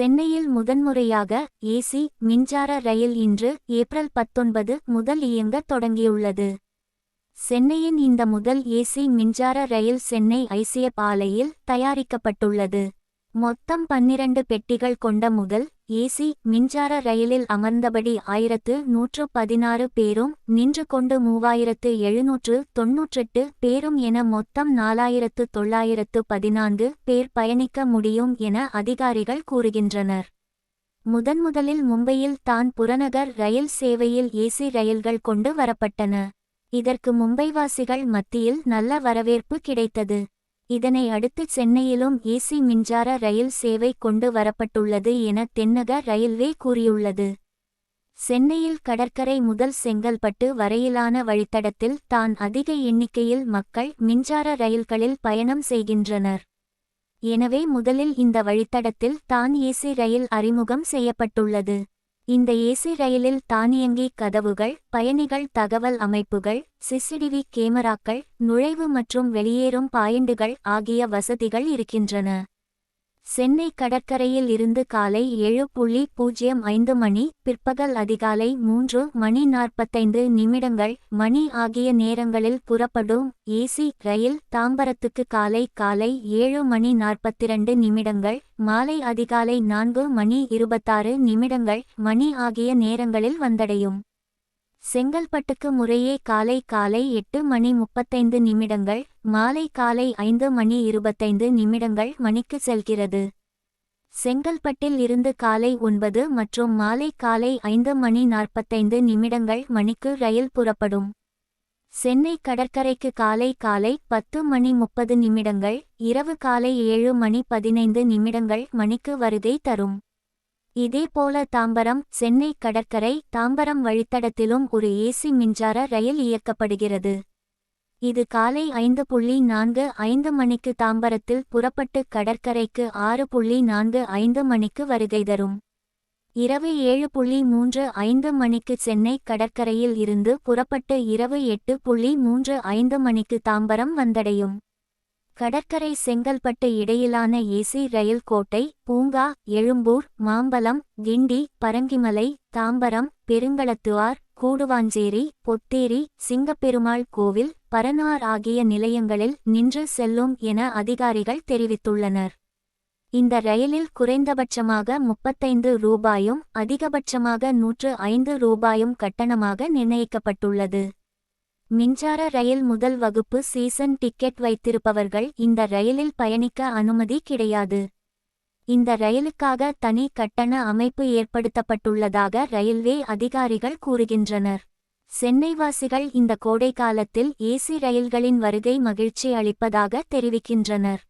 சென்னையில் முதன்முறையாக ஏசி மின்சார ரயில் இன்று ஏப்ரல் பத்தொன்பது முதல் இயங்கத் தொடங்கியுள்ளது. சென்னையின் இந்த முதல் ஏசி மின்சார ரயில் சென்னை ஐசிஎப் ஆலையில் தயாரிக்கப்பட்டுள்ளது. மொத்தம் பன்னிரண்டு பெட்டிகள் கொண்ட முதல் ஏசி மின்சார ரயிலில் அமர்ந்தபடி ஆயிரத்து நூற்று பதினாறு பேரும் நின்று கொண்டு மூவாயிரத்து எழுநூற்று தொன்னூற்றெட்டு பேரும் என மொத்தம் நாலாயிரத்து தொள்ளாயிரத்து பதினான்கு பேர் பயணிக்க முடியும் என அதிகாரிகள் கூறுகின்றனர். முதன்முதலில் மும்பையில் தான் புறநகர் ரயில் சேவையில் ஏசி ரயில்கள் கொண்டு வரப்பட்டன. இதற்கு மும்பைவாசிகள் மத்தியில் நல்ல வரவேற்பு கிடைத்தது. இதனை அடுத்து சென்னையிலும் ஏசி மின்சார ரயில் சேவை கொண்டு வரப்பட்டுள்ளது என தென்னக ரயில்வே கூறியுள்ளது. சென்னையில் கடற்கரை முதல் செங்கல்பட்டு வரையிலான வழித்தடத்தில் தான் அதிக எண்ணிக்கையில் மக்கள் மின்சார ரயில்களில் பயணம் செய்கின்றனர். எனவே முதலில் இந்த வழித்தடத்தில் தான் ஏசி ரயில் அறிமுகம் செய்யப்பட்டுள்ளது. இந்த ஏசி ரயிலில் தானியங்கி கதவுகள் பயணிகள் தகவல் அமைப்புகள் சிசிடிவி கேமராக்கள் நுழைவு மற்றும் வெளியேறும் பாயிண்டுகள் ஆகிய வசதிகள் இருக்கின்றன. சென்னை கடற்கரையில் இருந்து காலை ஏழு புள்ளி பூஜ்ஜியம் ஐந்து மணி பிற்பகல் அதிகாலை மூன்று மணி நாற்பத்தைந்து நிமிடங்கள் மணி ஆகிய நேரங்களில் புறப்படும் ஏசி ரயில் தாம்பரத்துக்கு காலை காலை ஏழு மணி நாற்பத்திரண்டு நிமிடங்கள் மாலை அதிகாலை நான்கு மணி இருபத்தாறு நிமிடங்கள் மணி ஆகிய நேரங்களில் வந்தடையும். செங்கல்பட்டுக்கு முறையே காலை காலை எட்டு மணி முப்பத்தைந்து நிமிடங்கள் மாலை காலை ஐந்து மணி இருபத்தைந்து நிமிடங்கள் மணிக்கு செல்கிறது. செங்கல்பட்டில் இருந்து காலை ஒன்பது மற்றும் மாலை காலை ஐந்து மணி நாற்பத்தைந்து நிமிடங்கள் மணிக்கு ரயில் புறப்படும். சென்னை கடற்கரைக்கு காலை காலை பத்து மணி முப்பது நிமிடங்கள் இரவு காலை ஏழு மணி பதினைந்து நிமிடங்கள் மணிக்கு வருகை தரும். இதேபோல தாம்பரம் சென்னை கடற்கரை தாம்பரம் வழித்தடத்திலும் ஒரு ஏசி மின்சார ரயில் இயக்கப்படுகிறது. இது காலை ஐந்து புள்ளி நான்கு ஐந்து மணிக்கு தாம்பரத்தில் புறப்பட்டு கடற்கரைக்கு ஆறு புள்ளி நான்கு ஐந்து மணிக்கு வருகை தரும். இரவு ஏழு புள்ளி மூன்று ஐந்து மணிக்கு சென்னை கடற்கரையில் இருந்து புறப்பட்டு இரவு எட்டு புள்ளி மூன்று ஐந்து மணிக்கு தாம்பரம் வந்தடையும். கடற்கரை செங்கல்பட்டு இடையிலான ஏசி ரயில் கோட்டை பூங்கா எழும்பூர் மாம்பலம் கிண்டி பரங்கிமலை தாம்பரம் பெருங்களத்துவார் கூடுவாஞ்சேரி பொத்தேரி சிங்கப்பெருமாள் கோவில் பரனார் ஆகிய நிலையங்களில் நின்று செல்லும் என அதிகாரிகள் தெரிவித்துள்ளனர். இந்த ரயிலில் குறைந்தபட்சமாக முப்பத்தைந்து ரூபாயும் அதிகபட்சமாக நூற்று ஐந்து ரூபாயும் கட்டணமாக நிர்ணயிக்கப்பட்டுள்ளது. மின்சார ரயில் முதல் வகுப்பு சீசன் டிக்கெட் வைத்திருப்பவர்கள் இந்த ரயிலில் பயணிக்க அனுமதி கிடையாது. இந்த ரயிலுக்காக தனி கட்டண அமைப்பு ஏற்படுத்தப்பட்டுள்ளதாக ரயில்வே அதிகாரிகள் கூறுகின்றனர். சென்னைவாசிகள் இந்த கோடைக்காலத்தில் ஏசி ரயில்களின் வருகை மகிழ்ச்சி அளிப்பதாக தெரிவிக்கின்றனர்.